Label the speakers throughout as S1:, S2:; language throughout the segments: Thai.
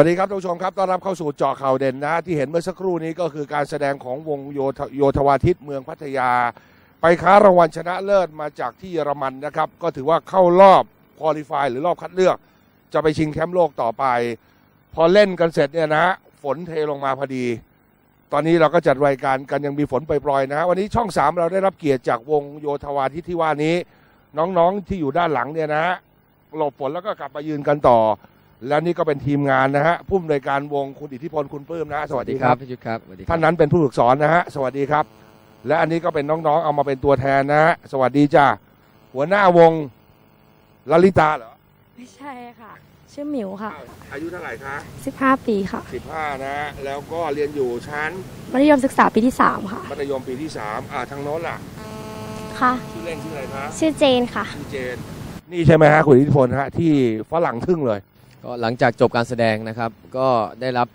S1: วัสดีครับท่านผู้ชมครับต้อนรับเข้าสู่เจาะข่าวเด่นนะที่เห็นเมื่อสักครู่นี้ก็คือการแสดงของวงโยธโยธวาทิตเมืองพัทยา ไปค้ารางวัลชนะเลิศมาจากที่เยอรมันนะครับ ก็ถือว่าเข้ารอบคุริฟายหรือรอบคัดเลือก จะไปชิงแชมป์โลกต่อไป พอเล่นกันเสร็จเนี่ยนะ ฝนเทลงมาพอดี ตอนนี้เราก็จัดรายการกันยังมีฝนปล่อยๆนะฮะวันนี้ช่องสามเราได้รับเกียรติจากวงโยธวาทิตที่ว่านี้ น้องๆที่อยู่ด้านหลังเนี่ยนะหลบฝนแล้วก็กลับมายืนกันต่อ และนี่ก็เป็นทีมงานนะฮะผู้อำนวยการวงคุณอิทธิพลคุณปลื้มนะฮะสวัสดีครับ
S2: พี่ยุทธครับสวัสดีครับ
S1: ท่านนั้นเป็นผู้ฝึกสอนนะฮะสวัสดีครับ และอันนี้ก็เป็นน้องๆเอามาเป็นตัวแทนนะฮะสวัสดีจ้าหัวหน้าวงลลิตาเหรอ
S3: ไม่ใช่ค่ะ ชื่อหมิวค่ะ
S1: อ้าวอายุเท่าไหร่คะ
S3: 15 ปีค่ะ
S1: สิบห้านะฮะแล้วก็เรียนอยู่ชั้น
S3: มัธยมศึกษาปีที่ 3 ค่ะ
S1: มัธยมปีที่สามอ่าทางโน้นล่ะ
S4: ค่ะ
S1: ชื่อเล่นชื่ออะไรคะ
S4: ชื่อเจนค่ะ
S1: ชื่อเจน นี่ใช่ไหมฮะคุณอิทธิพลฮะที่ฝรั่งทึ่งเลย
S2: ก็หลังจากจบการแสดงนะครับ ก็ได้รับ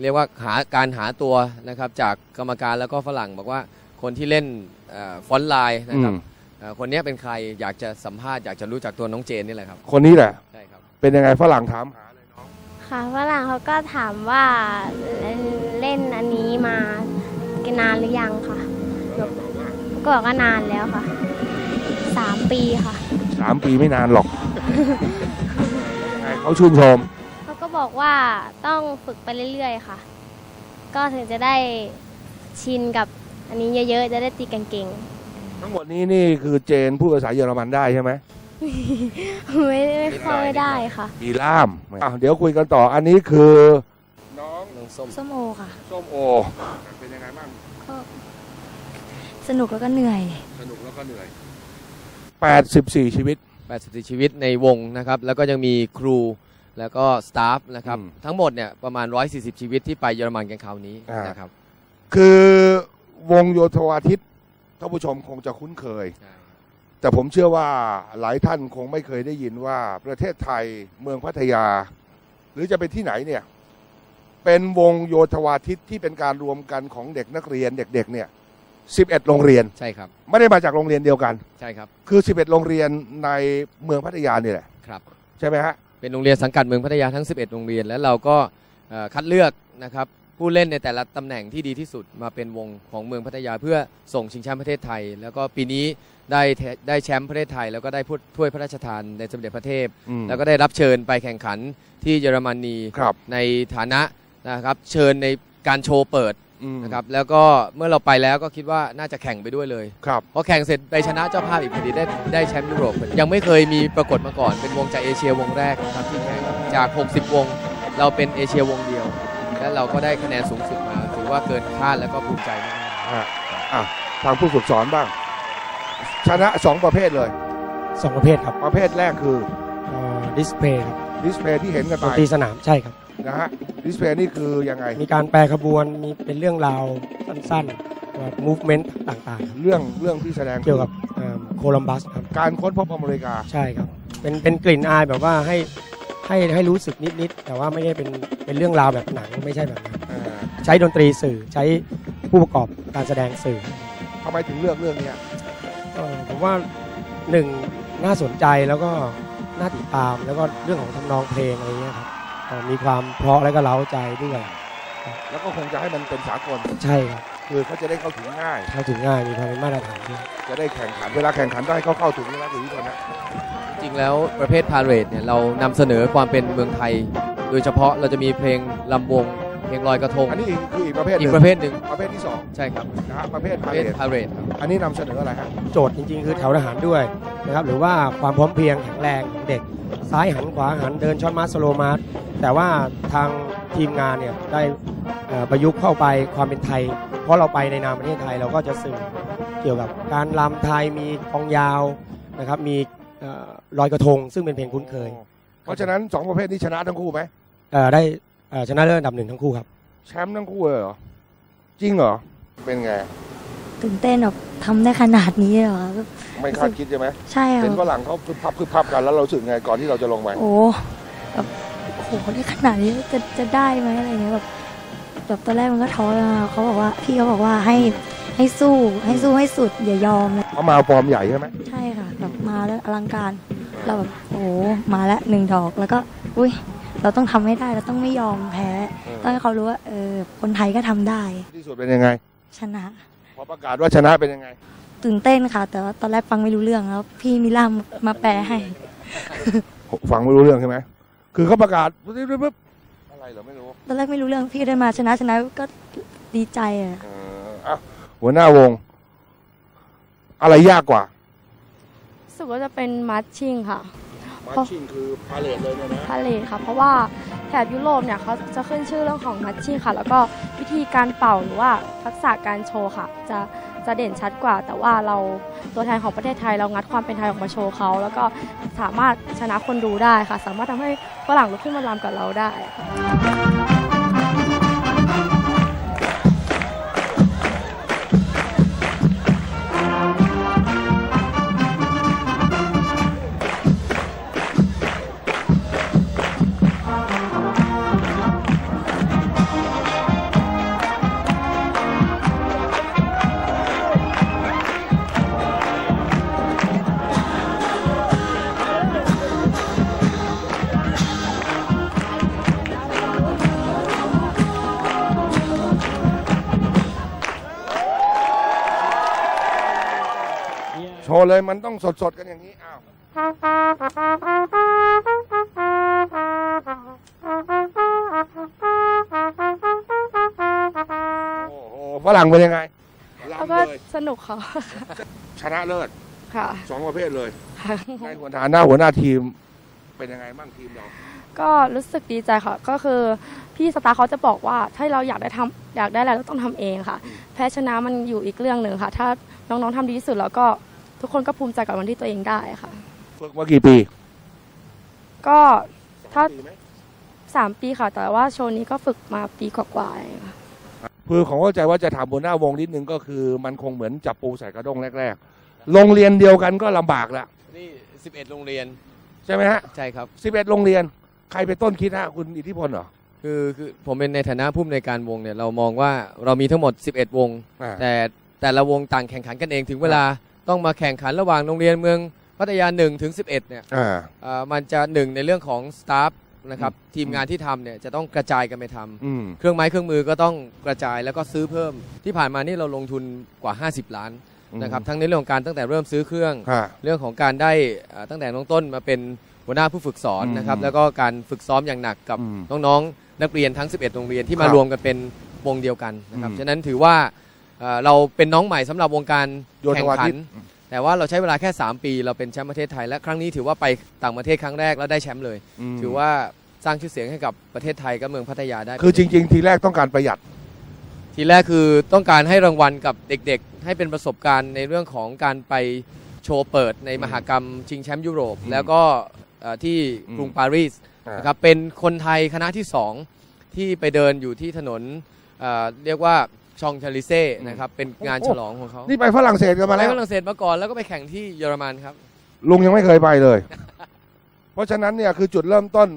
S2: เรียกว่าหาการหาตัวนะครับ จากกรรมการแล้วก็ฝรั่งบอกว่าคนที่เล่นเอ่อฟอนต์ไลน์นะครับ
S1: อืม
S2: เอ่อคนเนี้ยเป็นใครอยากจะสัมภาษณ์อยากจะรู้จักตัวน้องเจนนี่แหละครับ
S1: คนนี้แหละ
S2: ใช่ครับ
S1: เป็นยังไงฝรั่งถามหาเลยน้อง
S4: ค่ะฝรั่งเขาก็ถามว่าเล่นอันนี้มากันนานหรือยังค่ะ
S1: แล้วเราบอกว่า
S4: ก็บอกว่านานแล้วค่ะสามปีค่ะ
S1: สามปีไม่นานหรอกยังไง เขาชื่นชม
S4: เขาก็บอกว่าต้องฝึกไปเรื่อยๆค่ะ ก็ถึงจะได้ชินกับอันนี้เยอะๆ จะได้ตีกันเก่ง
S1: ทั้งหมดนี้นี่คือเจนพูดภาษาเยอรมันได้ใช่ไหม
S4: ๆ ไม่ไม่ค่อยได้ค่ะ
S1: มีล่ามอะเดี๋ยวคุยกันต่ออันนี้คือ น้อง
S2: น้องส้ม
S3: ส้มโอค่ะ
S1: ส้มโอ เป็นยังไงบ้าง
S3: ก็สนุกแล้วก็เหนื่อย
S1: สนุกแล้วก็เหนื่อย 84 ชีวิต
S2: 84ชีวิตในวงนะครับ แล้วก็ยังมีครูแล้วก็สตาฟนะครับ
S1: อืม
S2: ทั้งหมดเนี่ยประมาณ 140 ชีวิตที่ไปเยอรมันกันคราวนี้
S1: อ่าน
S2: นะครับ
S1: คือวงโยธวาทิตท่านผู้ชมคงจะคุ้นเคย
S2: ใช่
S1: แต่ผมเชื่อว่าหลายท่านคงไม่เคยได้ยินว่าประเทศไทยเมืองพัทยา หรือจะเป็นที่ไหนเนี่ย เป็นวงโยธวาทิตที่เป็นการรวมกันของเด็กนักเรียนเด็กๆเนี่ย 11 โรงเรียน
S2: ใช่ครับ
S1: ไม่ได้มาจากโรงเรียนเดียวกัน
S2: ใช่ครับ
S1: คือ 11 โรงเรียนในเมืองพัทยานี่แหละ
S2: ครับ
S1: ใช่ไหมฮะ
S2: เป็นโรงเรียนสังกัดเมืองพัทยาทั้ง 11 โรงเรียน แล้วเราก็เอ่อคัดเลือกนะครับผู้เล่นในแต่ละตำแหน่งที่ดีที่สุดมาเป็นวงของเมืองพัทยาเพื่อส่งชิงแชมป์ประเทศไทย แล้วก็ปีนี้ได้แทได้แชมป์ประเทศไทย แล้วก็ได้พูดถ้วยพระราชทานในสมเด็จพระเทพ
S1: อืม
S2: แล้วก็ได้รับเชิญไปแข่งขันที่เยอรมนี
S1: ครับ
S2: ในฐานะนะครับเชิญในการโชว์เปิด
S1: อืม
S2: นะครับแล้วก็เมื่อเราไปแล้วก็คิดว่าน่าจะแข่งไปด้วยเลย
S1: ครับ
S2: พอแข่งเสร็จไปชนะเจ้าภาพอีกพอดีได้ได้แชมป์ยุโรปยังไม่เคยมีปรากฏมาก่อนเป็นวงจากเอเชียวงแรกนะครับที่แข่งจาก 60 วง เราเป็นเอเชียวงเดียว และเราก็ได้คะแนนสูงสุดมาถือว่าเกินคาดแล้วก็ภูมิใจมาก
S1: อะอะทางผู้ฝึกสอนบ้าง ชนะสองประเภทเลย
S5: สองประเภทครับ
S1: ประเภทแรกคือ
S5: ดิสเพย์ครับ
S1: ดิสเพย์ที่เห็นกัน
S5: ด
S1: ไป
S5: นตรีสนามใช่ครับ
S1: นะฮะดิสเพย์นี่คือยังไง
S5: มีการแปลขบวนมีเป็นเรื่องราวสั้นๆแบบ movement ต่างๆครับ
S1: เรื่องเรื่องที่แสดง
S5: เกี่ยวกับโคลัมบัสครับ
S1: การค้นพบอเมริกา
S5: ใช่ครับ เป็นเป็นกลิ่นอายแบบว่าให้ให้ให้รู้สึกนิดๆแต่ว่าไม่ได้เป็นเป็นเรื่องราวแบบหนังไม่ใช่แบบนั้น
S1: อ่า
S5: ใช้ดนตรีสื่อใช้ผู้ประกอบการแสดงสื่อ
S1: ทำไมถึงเลือกเรื่องเนี้ย
S5: เอ่อผมว่าหนึ่งน่าสนใจแล้วก็น่าติดตามแล้วก็เรื่องของทำนองเพลงอะไรเงี้ยครับเอ่อ มีความเพราะและก็เล้าใจด้วย
S1: แล้วก็คงจะให้มันเป็นสากล
S5: ใช่ครับ
S1: คือเขาจะได้เข้าถึงง่าย
S5: เข้าถึงง่ายมีความเป็นมาตรฐานด้วย
S1: จะได้แข่งขันเวลาแข่งขันได้เขาเข้าถึงนะคุณวิพลนะ
S2: ๆจริงๆแล้วประเภทพาเรดเนี่ยเรานำเสนอความเป็นเมืองไทย โดยเฉพาะเราจะมีเพลงลำวงเพลงลอยกระทง
S1: อันนี้อีกคืออีกประเภทห
S2: อี
S1: นึ่
S2: ก
S1: ง
S2: ประเภทหนึ่ง
S1: ประเภทที่สอง
S2: ใช่ครับ
S1: นะฮะประเภท
S2: ป
S1: พา
S2: ระ
S1: เล
S2: เภท
S1: ท
S2: พาเรดครับ
S1: อันนี้นำเสนออะไรฮะ
S5: โจทย์จริงๆ คือแถวทหารด้วยนะครับหรือว่าความพร้อมเพรียงแข็งแรงของเด็ก ซ้ายหันขวาหันเดินช็อตมาสโลมาสแต่ว่าทางทีมงานเนี่ยได้เอ่อประยุกต์เข้าไปความเป็นไทย เพราะเราไปในนามประเทศไทยเราก็จะสื่อเกี่ยวกับการลำไทยมีกลองยาวนะครับมีเอ่อลอยกระทง ซึ่งเป็นเพลงคุ้นเคย
S1: เพราะฉะนั้นสองประเภทนี้ชนะทั้งคู่ไหม
S5: เอ่อได้เอ่อชนะเลิศอันดับหนึ่งทั้งคู่ครับ
S1: แชมป์ทั้งคู่เลยเหรอ จริงเหรอ เป็นไง
S3: ตื่นเต้นแบบทำได้ขนาดนี้เลยเหรอแบบ
S1: ไม่คาดคิดใช่ไหม
S3: ใช่ครั
S1: เห็
S3: บ
S1: นฝรั่งเขาพึบพับพึบพับกันแล้วเรารู้สึกไงก่อนที่เราจะลงไป
S3: โอ้แบบโอ้โหได้ขนาดนี้จะจะได้ไหมอะไรเงี้ยแบบแบบตอนแรกมันก็ท้อแล้วเขาบอกว่าพี่เขาบอกว่าให้ให้สู้ให้สู้ให้สุดอย่ายอมเลย
S1: เขามาฟอร์มใหญ่ใช่ไหม
S3: ใช่ค่ะแบบมาแล้วอลังการ เราแบบโอ้โหมาแล้วหนึ่งดอกแล้วก็อุ้ยเราต้องทำให้ได้เราต้องไม่ยอมแพ้ต้องให้เขารู้ว่าเออคนไทยก็ทำได้
S1: ที่สุดเป็นยังไง
S3: ชนะ
S1: พอประกาศว่าชนะเป็นยังไง
S3: ตื่นเต้นค่ะ แต่ว่าตอนแรกฟังไม่รู้เรื่องแล้ว พี่มิล่ามาแปลให้
S1: ฟังไม่รู้เรื่องใช่ไหมคือเขาประกาศปุ๊บอะไรเหรอไม่รู้
S3: ตอนแรกไม่รู้เรื่องพี่ได้มาชนะชนะก็ดีใจอะ
S1: เอออะหัวหน้าวง อะไรยากกว่า
S6: รู้สึกว่าจะเป็นมัชชิ่งค่ะ
S1: มาชิงคือพาเลทเลยเนี่ยนะ
S6: พาเลทค่ะ เพราะว่าแถบยุโรปเนี่ยเขาจะขึ้นชื่อเรื่องของมัชชิ่งค่ะ แล้วก็วิธีการเป่าหรือว่าทักษะการโชว์ค่ะ จะจะเด่นชัดกว่า แต่ว่าเราตัวแทนของประเทศไทยเรางัดความเป็นไทยออกมาโชว์เขาแล้วก็สามารถชนะคนดูได้ค่ะ สามารถทำให้ฝรั่งลุกขึ้นมารำกับเราได้ค่ะ
S1: เลยมันต้องสดๆกันอย่างนี้อ้าวโอ้โหฝรั่งเป็นยังไง
S6: แล้ว
S1: ลำ
S6: ก็
S1: เลย
S6: สนุกค่ะ
S1: ชนะเลิศ
S6: ค่ะ
S1: สองประเภทเลยในหัวหน้าหน้าหัวหน้าทีม เป็นยังไงบ้างทีมเรา
S6: ก็รู้สึกดีใจค่ะ ก็คือพี่สตาร์เขาจะบอกว่าถ้าเราอยากได้ทำอยากได้อะไรเราต้องทำเองค่ะ แพ้ชนะมันอยู่อีกเรื่องหนึ่งค่ะ ถ้าน้องๆทำดีที่สุดแล้วก็ ทุกคนก็ภูมิใจกับวันที่ตัวเองได้ค่ะ
S1: ฝึกมากี่ปี
S6: ก็ถ้า
S1: สองปีไหม
S6: สามปีค่ะ แต่ว่าโชว์นี้ก็ฝึกมาปีกว่าๆเองค่ะ
S1: คือของเข้าใจว่าจะถามหัวหน้าวงนิดนึงก็คือ มันคงเหมือนจับปูใส่กระด้งแรกๆโรงเรียนเดียวกันก็ลำบากแล้ว
S2: นี่ 11 โรงเรียน
S1: ใช่ไหมฮะ
S2: ใช่ครับ
S1: สิบเอ็ดโรงเรียน ใครเป็นต้นคิดฮะคุณอิทธิพลเหรอ
S2: คือคือผมเป็นในฐานะผู้อำนวยการวงเนี่ยเรามองว่าเรามีทั้งหมด 11 วง
S1: อ่า
S2: แต่แต่ละวงต่างแข่งขันกันเองถึงเวลา ต้องมาแข่งขันระหว่างโรงเรียนเมืองพัทยา1ถึง11เนี่ย
S1: อ่า
S2: เอ่อมันจะหนึ่งในเรื่องของสตาฟนะครับทีมงานที่ทำเนี่ยจะต้องกระจายกันไปทำ
S1: อืม
S2: เครื่องไม้เครื่องมือก็ต้องกระจายแล้วก็ซื้อเพิ่ม ที่ผ่านมานี่เราลงทุนกว่า 50 ล้านนะครับทั้งในเรื่องของการตั้งแต่เริ่มซื้อเครื่อง
S1: ฮะ
S2: เรื่องของการได้เอ่อตั้งแต่น้องต้นมาเป็นหัวหน้าผู้ฝึกสอนนะครับ
S1: อืม
S2: แล้วก็การฝึกซ้อมอย่างหนักกับ
S1: อืม
S2: น้องๆ นักเรียนทั้ง 11 โรงเรียนที่
S1: ค
S2: มา
S1: รับ
S2: รวมกันเป็นวงเดียวกันนะครับ
S1: อืม
S2: ฉะนั้นถือว่า เอ่อเราเป็นน้องใหม่สำหรับวงการ
S1: โยธ
S2: แข่ง
S1: วา
S2: ขั
S1: ทิ
S2: น
S1: ต
S2: แต่ว่าเราใช้เวลาแค่ 3 ปี เราเป็นแชมป์ประเทศไทย และครั้งนี้ถือว่าไปต่างประเทศครั้งแรกแล้วได้แชมป์เลย
S1: ม
S2: ถือว่าสร้างชื่อเสียงให้กับประเทศไทยกับเมืองพัทยาได้
S1: คือจริง ๆ ทีแรกต้องการประหยัด
S2: ทีแรกคือต้องการให้รางวัลกับเด็กๆ ให้เป็นประสบการณ์ในเรื่องของการไปโชว์เปิดในมหากรรมชิงแชมป์ยุโรป
S1: อืม
S2: แล้วก็เอ่อที่กรุงปารีส
S1: อ่า
S2: นะครับเป็นคนไทยคณะที่สองที่ไปเดินอยู่ที่ถนนเอ่อเรียกว่า ชองชาลิเซ่นะครับเป็นงานฉลองของเขา
S1: นี่ไปฝรั่งเศสกันมา
S2: ไป
S1: แล้ว
S2: ฝรั่งเศสมาก่อนแล้วก็ไปแข่งที่เยอรมันครับ
S1: ลุงยังไม่เคยไปเลย เพราะฉะนั้นเนี่ยคือจุดเริ่มต้น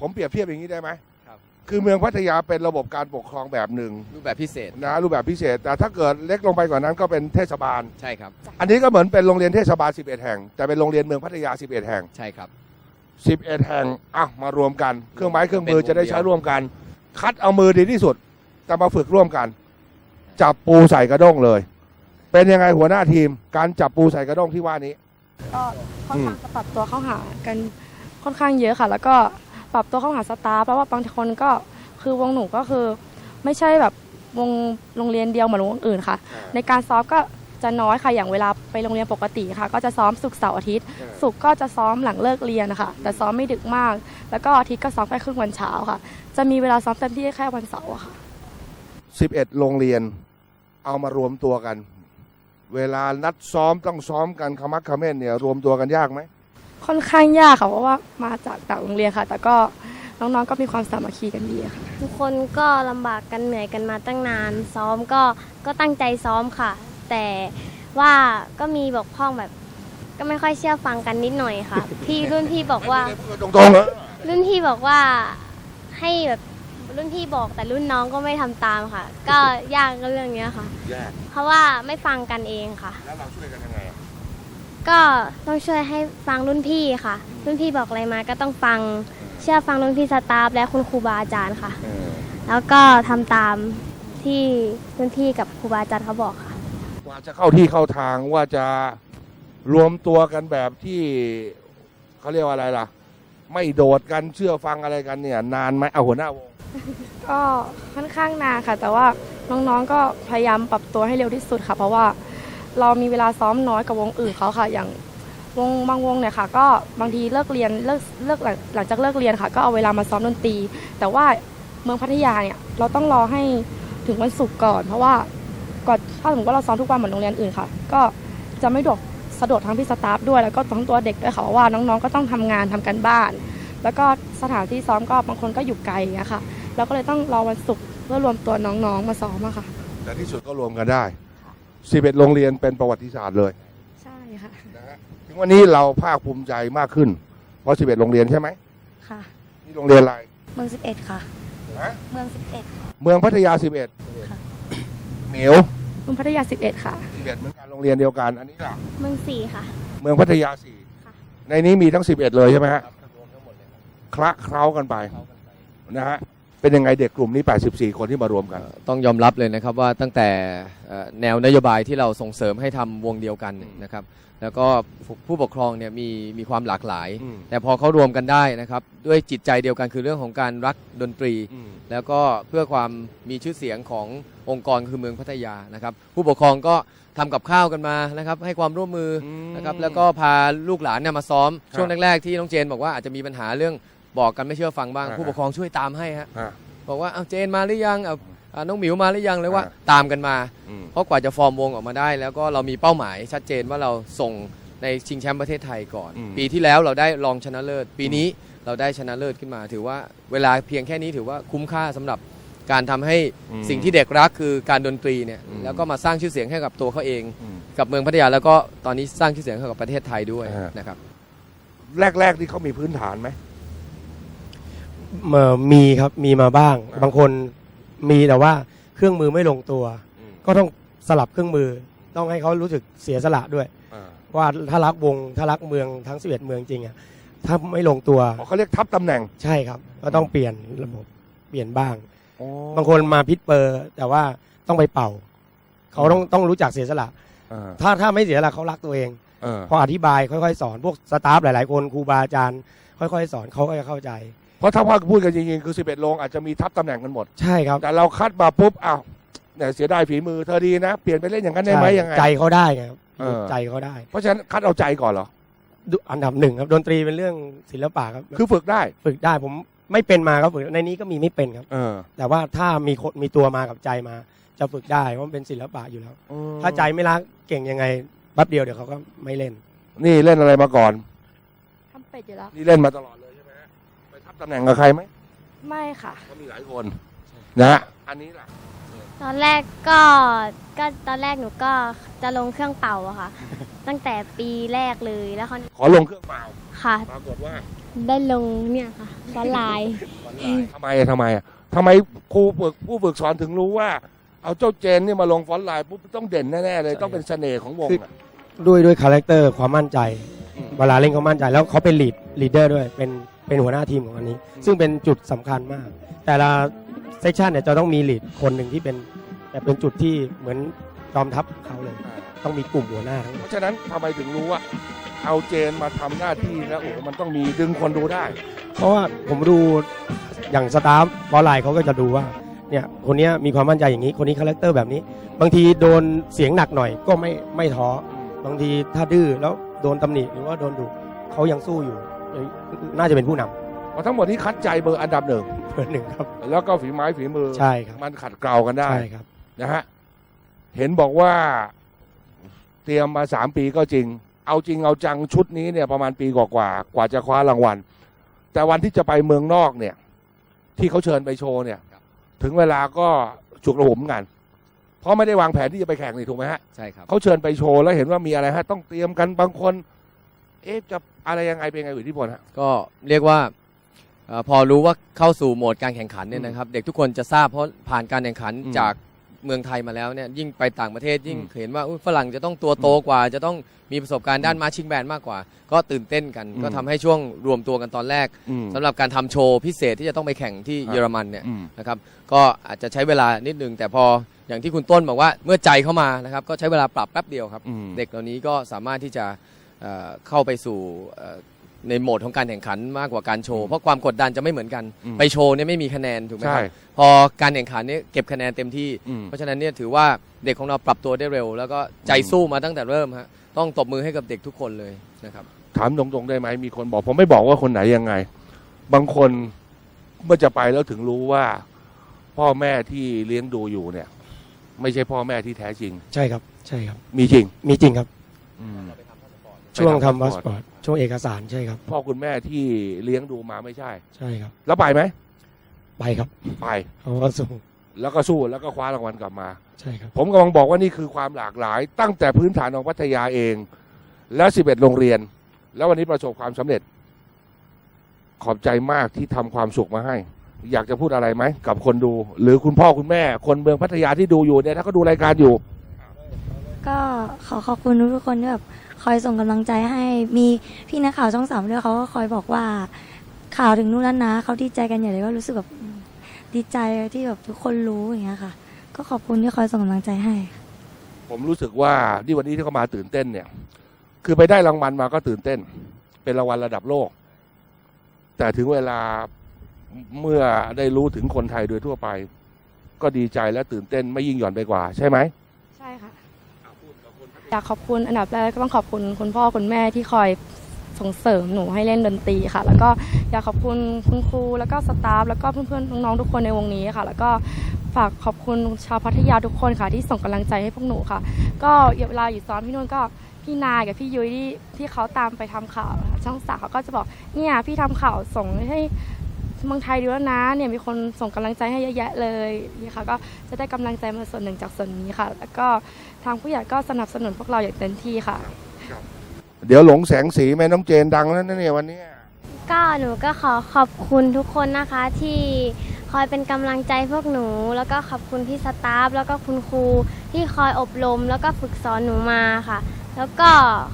S1: ผมเปรียบเทียบอย่างนี้ได้ไหม
S2: ครับ
S1: คือเมืองพัทยาเป็นระบบการปกครองแบบหนึ่ง
S2: รูปแบบพิเศษ
S1: นะรูปแบบพิเศษ แต่ถ้าเกิดเล็กลงไปกว่านั้นก็เป็นเทศบาล
S2: ใช่ครับ
S1: อันนี้ก็เหมือนเป็นโรงเรียนเทศบาล 11 แห่ง แต่เป็นโรงเรียนเมืองพัทยา 11 แห่ง
S2: ใช่ครับ
S1: 11 แห่งอะมารวมกัน เครื่องไม้เครื่องมือ
S2: เป็นวง
S1: จะได้
S2: เดียว
S1: ใช้ร่วมกัน คัดเอามือดีที่สุด แต่มาฝึกร่วมกัน จับปูใส่กระด้งเลย เป็นยังไงหัวหน้าทีม การจับปูใส่กระด้งที่ว่านี้
S6: ก็ค่อนข้างจะปรับตัวเข้าหากันค่อนข้างเยอะค่ะ แล้วก็ปรับตัวเข้าหาสตาฟเพราะว่าบางคนก็คือวงหนูก็คือ ไม่ใช่แบบวงโรงเรียนเดียวเหมือนวงอื่นค่ะ ในการซ้อมก็จะน้อยค่ะอย่างเวลาไปโรงเรียนปกติค่ะ ก็จะซ้อมศุกร์เสาร์อาทิตย์ศุกร์ก็จะซ้อมหลังเลิกเรียนนะคะแต่ซ้อมไม่ดึกมาก แล้วก็อาทิตย์ก็ซ้อมแค่ครึ่งวันเช้าค่ะ จะมีเวลาซ้อมเต็มที่แค่วันเสาร์อะค่ะ
S1: 11 โรงเรียน เอามารวมตัวกัน เวลานัดซ้อมต้องซ้อมกันขมักเขม้นเนี่ยรวมตัวกันยากไหม
S6: ค่อนข้างยากค่ะเพราะว่ามาจากต่างโรงเรียนค่ะ แต่ก็น้องๆก็มีความสามัคคีกันดีค่ะ
S4: ทุกคนก็ลำบากกันเหนื่อยกันมาตั้งนาน ซ้อมก็ก็ตั้งใจซ้อมค่ะ แต่ว่าก็มีบกพร่องแบบ ก็ไม่ค่อยเชื่อฟังกันนิดหน่อยค่ะ พี่รุ่นพี่บอกว่า
S1: ตรงๆเหรอ
S4: รุ่นพี่บอกว่าให้แบบ รุ่นพี่บอกแต่รุ่นน้องก็ไม่ทำตามค่ะ ก็ยากก็เรื่องเนี้ยค่ะ
S1: ยาก
S4: เพราะว่าไม่ฟังกันเองค่ะ
S1: แล้วเราช่วยกันยังไงอะ
S4: ก็ต้องช่วยให้ฟังรุ่นพี่ค่ะ รุ่นพี่บอกอะไรมาก็ต้องฟัง เชื่อฟังรุ่นพี่สตาฟและคุณครูบาอาจารย์ค่ะ
S1: เออ
S4: แล้วก็ทำตามที่รุ่นพี่กับครูบาอาจารย์เขาบอกค่ะ
S1: กว่าจะเข้าที่เข้าทางว่าจะรวมตัวกันแบบที่เขาเรียกว่าอะไรล่ะ ไม่โดดกันเชื่อฟังอะไรกันเนี่ย นานไหมเอาหัวหน้าวง
S6: ก็ค่อนข้างนานค่ะ แต่ว่าน้องๆก็พยายามปรับตัวให้เร็วที่สุดค่ะ เพราะว่าเรามีเวลาซ้อมน้อยกว่าวงอื่นเขาค่ะ อย่างวงบางวงเนี่ยค่ะ ก็บางทีเลิกเรียนเลิกเลิกหลังหลังจากเลิกเรียนค่ะ ก็เอาเวลามาซ้อมดนตรี แต่ว่าเมืองพัทยาเนี่ยเราต้องรอให้ถึงวันศุกร์ก่อน เพราะว่าก่อนถ้าสมมติว่าเราซ้อมทุกวันเหมือนโรงเรียนอื่นค่ะ ก็จะไม่ดกสะดวกทั้งพี่สตาฟด้วยแล้วก็ทั้งตัวเด็กด้วยค่ะเพราะว่าน้องๆก็ต้องทำงานทำกันบ้าน แล้วก็สถานที่ซ้อมก็บางคนก็อยู่ไกลอย่างเงี้ยค่ะ เราก็เลยต้องรอวันศุกร์เพื่อรวมตัวน้องๆมาซ้อมอะค่ะ
S1: แต่ที่สุดก็รวมกันได้ 11 โรงเรียนเป็นประวัติศาสตร์เลย
S6: ใช่ค่ะ
S1: นะฮะถึงวันนี้เราภาคภูมิใจมากขึ้น เพราะ 11 โรงเรียนใช่ไหม
S3: ค่ะ
S1: นี่โรงเรียนอะไร
S3: เมืองสิบเอ็ดค่ะ
S1: ฮะ
S3: เมืองสิบเอ็ด
S1: เมืองพัทยา11
S3: ค่ะ
S1: เหมียว
S6: กรุงพัทยา 11 ค่ะ
S1: 11เหมือนกันโรงเรียนเดียวกัน อันนี้ล่ะ
S4: เมืองสี่ค่ะ
S1: เมืองพัทยาสี่
S4: ค่ะ
S1: ในนี้มีทั้ง 11 เลยใช่ไหมฮะคละเคล้ากันไปนะฮะ เป็นยังไงเด็กกลุ่มนี้ 84 คนที่มารวมกัน
S2: เอ่อต้องยอมรับเลยนะครับว่าตั้งแต่เอ่อแนวนโยบายที่เราส่งเสริมให้ทำวงเดียวกัน
S1: อืม
S2: นะครับ แล้วก็ผู้ผู้ปกครองเนี่ยมีมีความหลากหลาย
S1: อืม
S2: แต่พอเขารวมกันได้นะครับ ด้วยจิตใจเดียวกันคือเรื่องของการรักดนตรี
S1: อืม
S2: แล้วก็เพื่อความมีชื่อเสียงขององค์กรคือเมืองพัทยานะครับ ผู้ปกครองก็ทำกับข้าวกันมานะครับ ให้ความร่วมมืออ
S1: ม
S2: นะครับแล้วก็พาลูกหลานเนี่ยมาซ้อม
S1: ครับ
S2: ช่วงแรกๆที่น้องเจนบอกว่าอาจจะมีปัญหาเรื่อง บอกกันไม่เชื่อฟังบ้าง
S1: อ่า
S2: ผู้ปกครองช่วยตามให้ฮะ
S1: อะ
S2: บอกว่าเอาเจนมาหรือยังเอาอ่าน้องหมิวมาหรือยังเลยว่า
S1: อ่า
S2: ตามกันมา
S1: อืม
S2: เพราะกว่าจะฟอร์มวงออกมาได้ แล้วก็เรามีเป้าหมายชัดเจนว่าเราส่งในชิงแชมป์ประเทศไทยก่อน
S1: อืม
S2: ปีที่แล้วเราได้รองชนะเลิศ ปีนี้เราได้ชนะเลิศขึ้นมา ถือว่าเวลาเพียงแค่นี้ถือว่าคุ้มค่าสำหรับการทำให้
S1: อืม
S2: สิ่งที่เด็กรักคือการดนตรีเนี่ย
S1: อืม
S2: แล้วก็มาสร้างชื่อเสียงให้กับตัวเขาเอง
S1: อืม
S2: กับเมืองพัทยาแล้วก็ตอนนี้สร้างชื่อเสียงให้กับประเทศไทยด้วย
S1: อ่าน
S2: นะครับ
S1: แรกๆที่เขามีพื้นฐานไหม
S5: เอ่อมีครับมีมาบ้าง
S1: อ่า
S5: บางคนมีแต่ว่าเครื่องมือไม่ลงตัว
S1: อืม
S5: ก็ต้องสลับเครื่องมือ ต้องให้เขารู้สึกเสียสละด้วย
S1: อ่า
S5: ว่าถ้ารักวงถ้ารักเมืองทั้ง11เมืองจริงอะถ้าไม่ลงตัว
S1: อ๋อเขาเรียกทับตำแหน่ง
S5: ใช่ครับ ก็ต้องเปลี่ยนระบบเปลี่ยนบ้าง
S1: อ๋อ
S5: บางคนมาพิทเปอร์ แต่ว่าต้องไปเป่า เขาต้องต้องรู้จักเสียสละ
S1: อ่า
S5: ถ้าถ้าไม่เสียสละเขารักตัวเอง
S1: เออ
S5: พออธิบายค่อยๆ สอนพวกสตาฟหลาย ๆ คนครูบาอาจารย์ค่อย ๆ สอนเขาก็จะเข้าใจ
S1: เพราะถ้าว่าพูดกันจริงๆคือ 11 โรงอาจจะมีทับตำแหน่งกันหมด
S5: ใช่ครับ
S1: แต่เราคัดมาปุ๊บอ้าวเนี่ยเสียดายฝีมือเธอดีนะ เปลี่ยนไปเล่นอย่างนั้นได้ไหม
S5: ใช่
S1: ยังไง
S5: ใจเขาได้ไงครับ
S1: เออ
S5: ใจเขาได้
S1: เพราะฉะนั้นคัดเอาใจก่อนเหรอ
S5: ดูอันดับหนึ่งครับดนตรีเป็นเรื่องศิลปะครับ
S1: คือฝึกได้
S5: ฝึกได้ผมไม่เป็นมาก็ฝึกในนี้ก็มีไม่เป็นครับ
S1: เออ
S5: แต่ว่าถ้ามีคนมีตัวมากับใจมา จะฝึกได้เพราะมันเป็นศิลปะอยู่แล้ว ถ้าใจไม่รักเก่งยังไงแป๊บเดียวเดี๋ยวเขาก็ไม่เล่น
S1: นี่เล่นอะไรมาก่อน
S6: ทำเป็ดอยู่แล้ว
S1: นี่เล่นมาตลอดเลย ตำแหน่งกับใครไหม
S6: ไม่ค่ะ
S1: ก็มีหลายคนนะฮะอันนี้ล่ะ
S4: ตอนแรกก็ก็ตอนแรกหนูก็จะลงเครื่องเป่าอะค่ะ ตั้งแต่ปีแรกเลยแล้วเขา
S1: ขอลงเครื่องเปล่า
S4: ค่ะ
S1: ปรากฏว่า
S4: ได้ลงเนี่ยค่ะฟอนต์ไลน์
S1: ทำไมอะทำไมอะทำไมครูฝึกผู้ฝึกสอนถึงรู้ว่า เอาเจ้าเจนนี่มาลงฟอนต์ไลน์ปุ๊บต้องเด่นแน่ๆเลยต้องเป็นเสน่ห์ของวง
S5: คือ
S1: อะ
S5: ด้วยด้วยคาแรคเตอร์ความมั่นใจ
S1: อืม
S5: เวลาเล่นเขามั่นใจแล้วเขาเป็นลีดลีดเดอร์ด้วยเป็น เป็นหัวหน้าทีมของอันนี้ ซึ่งเป็นจุดสำคัญมาก แต่ละเซสชันเนี่ยจะต้องมีลีดคนหนึ่งที่เป็นแต่เป็นจุดที่เหมือนจอมทัพเขาเลย
S1: อ่า
S5: ต้องมีกลุ่มหัวหน้าทั้งหม
S1: เพ
S5: ด
S1: ราะฉะนั้นทำไมถึงรู้ว่า เอาเจนมาทำหน้าที่แล้วโอ้โหมันต้องมีดึงคนดูได้
S5: เพราะว่าผมดูอย่างสตาฟบอลไลน์เขาก็จะดูว่าเนี่ยคนเนี้ยมีความมั่นใจอย่างนี้ คนนี้คาแรคเตอร์แบบนี้ บางทีโดนเสียงหนักหน่อยก็ไม่ไม่ท้อบางทีถ้าดื้อแล้วโดนตำหนิหรือว่าโดนดุเขายังสู้อยู่เอ้ย น่าจะเป็นผู้นำ
S1: เพราะทั้งหมดที่คัดใจเบอร์อันดับหนึ่ง
S5: เบอร์หนึ่งครับ
S1: แล้วก็ฝีไม้ฝีมือ
S5: ใช่ครับ
S1: มันขัดเกลากันได้
S5: ใช่ครับ
S1: นะฮะเห็นบอกว่าเตรียมมาสามปีก็จริง เอาจริงเอาจังชุดนี้เนี่ยประมาณปีกว่าๆกว่าจะคว้ารางวัล แต่วันที่จะไปเมืองนอกเนี่ย ที่เขาเชิญไปโชว์เนี่ย ถึงเวลาก็ฉุกระหุมกัน เพราะไม่ได้วางแผนที่จะไปแข่งนี่ถูกไหมฮะ
S2: ใช่ครับ
S1: เขาเชิญไปโชว์แล้วเห็นว่ามีอะไรฮะ ต้องเตรียมกันบางคน เอ๊ะจะอะไรยังไงเป็นไงอยู่ที่พลฮะ
S2: ก็เรียกว่าเอ่อพอรู้ว่าเข้าสู่โหมดการแข่งขันเนี่ยนะครับ เด็กทุกคนจะทราบเพราะผ่านการแข่งขัน
S1: อืม
S2: จากเมืองไทยมาแล้วเนี่ยยิ่งไปต่างประเทศยิ่ง
S1: อืม
S2: เห็นว่าอุ๊ยฝรั่งจะต้องตัวโตกว่า จะต้องมีประสบการณ์ด้านมาชิงแบนมากกว่า ก็ตื่นเต้นกัน
S1: อืม
S2: ก็ทำให้ช่วงรวมตัวกันตอนแรก
S1: อืม
S2: สำหรับการทำโชว์พิเศษที่จะต้องไปแข่งที่
S1: ครับ
S2: เยอรมันเนี่ย
S1: อืม
S2: นะครับก็อาจจะใช้เวลานิดนึง แต่พออย่างที่คุณต้นบอกว่าเมื่อใจเข้ามานะครับก็ใช้เวลาปรับแป๊บเดียวครับ
S1: อืม
S2: เด็กเหล่านี้ก็สามารถที่จะ เอ่อเข้าไปสู่เอ่อในโหมดของการแข่งขันมากกว่าการโชว์ เพราะความกดดันจะไม่เหมือนกัน
S1: อืม
S2: ไปโชว์เนี่ยไม่มีคะแนนถูกไหมค
S1: ใช่
S2: รับพอการแข่งขันเนี่ยเก็บคะแนนเต็มที่
S1: อืม
S2: เพราะฉะนั้นเนี่ยถือว่าเด็กของเราปรับตัวได้เร็ว แล้วก็ใจสู้มาตั้งแต่เริ่มฮะต้องตบมือให้กับเด็กทุกคนเลยนะครับ
S1: ถามตรงๆได้ไหมมีคนบอกผมไม่บอกว่าคนไหนยังไง บางคนเมื่อจะไปแล้วถึงรู้ว่า พ่อแม่ที่เลี้ยงดูอยู่เนี่ย ไม่ใช่พ่อแม่ที่แท้จริง
S5: ใช่ครับ ใช่ครับ
S1: มีจริง
S5: มีจริงครับ
S1: อืม
S5: ช่วง
S1: ไป
S5: ทำ
S1: ทำ
S5: พา
S1: พา
S5: ส
S1: ส
S5: ป
S1: ป
S5: อ
S1: อ
S5: ร์
S1: ร์
S5: ต
S1: ต
S5: ช่วงเอกสารใช่ครับ
S1: พ่อคุณแม่ที่เลี้ยงดูมาไม่ใช่
S5: ใช่ครับ
S1: แล้วไปไหม
S5: ไปครับ
S1: ไป
S5: เขาก็ส่ง
S1: แล้วก็สู้แล้วก็คว้ารางวัลกลับมา
S5: ใช่ครับ
S1: ผมกำลังบอกว่านี่คือความหลากหลาย ตั้งแต่พื้นฐานของพัทยาเอง แล้ว 11 โรงเรียน แล้ววันนี้ประสบความสำเร็จ ขอบใจมากที่ทำความสุขมาให้ อยากจะพูดอะไรไหมกับคนดู หรือคุณพ่อคุณแม่ คนเมืองพัทยาที่ดูอยู่เนี่ยถ้าเขาดูรายการอยู่
S3: ก็ขอขอบคุณทุกๆคนที่แบบ คอยส่งกำลังใจให้มีพี่นักข่าวช่องสามด้วยเขาก็คอยบอกว่าข่าวถึงนู่นแล้วนะเขาดีใจกันใหญ่เลยก็รู้สึกแบบอืมดีใจที่แบบทุกคนรู้อย่างเงี้ยค่ะ ก็ขอบคุณที่คอยส่งกำลังใจให้
S1: ผมรู้สึกว่าที่วันนี้ที่เขามาตื่นเต้นเนี่ย คือไปได้รางวัลมาก็ตื่นเต้น เป็นรางวัลระดับโลก แต่ถึงเวลาเมื่อได้รู้ถึงคนไทยโดยทั่วไป ก็ดีใจและตื่นเต้นไม่ยิ่งหย่อนไปกว่า ใช่ไหม
S6: ใช่ค่ะ อยากขอบคุณอันดับแรกก็ต้องขอบคุณคุณพ่อคุณแม่ที่คอยส่งเสริมหนูให้เล่นดนตรีค่ะ แล้วก็อยากขอบคุณคุณครูแล้วก็สตาฟแล้วก็เพื่อนๆน้องๆทุกคนในวงนี้ค่ะ แล้วก็ฝากขอบคุณชาวพัทยาทุกคนค่ะ ที่ส่งกำลังใจให้พวกหนูค่ะ ก็เวลาอยู่ซ้อมที่นู่นก็พี่นายกับพี่ยุ้ยที่ที่เขาตามไปทำข่าวค่ะช่องสามเขาก็จะบอกเนี่ยพี่ทำข่าวส่งให้ เมืองไทยดูแล้วนะเนี่ยมีคนส่งกำลังใจให้เยอะแยะเลยนี่ค่ะก็จะได้กำลังใจมาส่วนหนึ่งจากส่วนนี้ค่ะ แล้วก็ทางผู้ใหญ่ก็สนับสนุนพวกเราอย่างเต็มที่ค่ะ
S1: เดี๋ยวหลงแสงสีแม่น้องเจนดังแล้วนะเนี่ยวันเนี้ย
S4: ก็หนูก็ขอขอบคุณทุกคนนะคะที่คอยเป็นกำลังใจพวกหนู แล้วก็ขอบคุณพี่สตาฟแล้วก็คุณครูที่คอยอบรมแล้วก็ฝึกสอนหนูมาค่ะ แล้วก็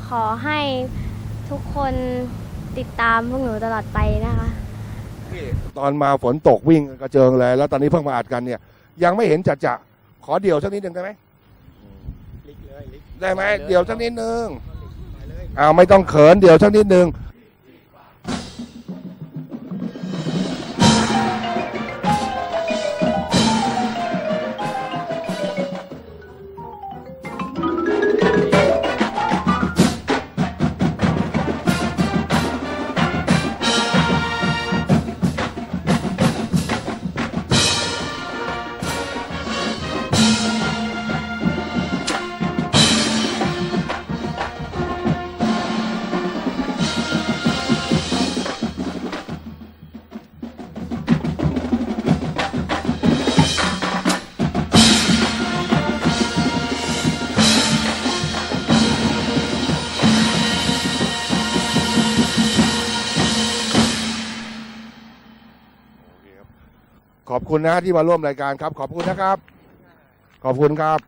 S4: ขอให้ทุกคนติดตามพวกหนูตลอดไปนะคะ
S1: นี่ตอนมาฝนตกวิ่งกระเจิงเลยแล้วตอนนี้เพิ่งมาอัดกันเนี่ย ยังไม่เห็นจัดจะขอเดี่ยวสักนิดหนึ่งได้ไหมได้ไหมเดี่ยวสักนิดหนึ่งอ้าวไม่ต้องเขินเดี่ยวสักนิดหนึ่ง คุณนะที่มาร่วมรายการครับ ขอบคุณนะครับ ขอบคุณครับ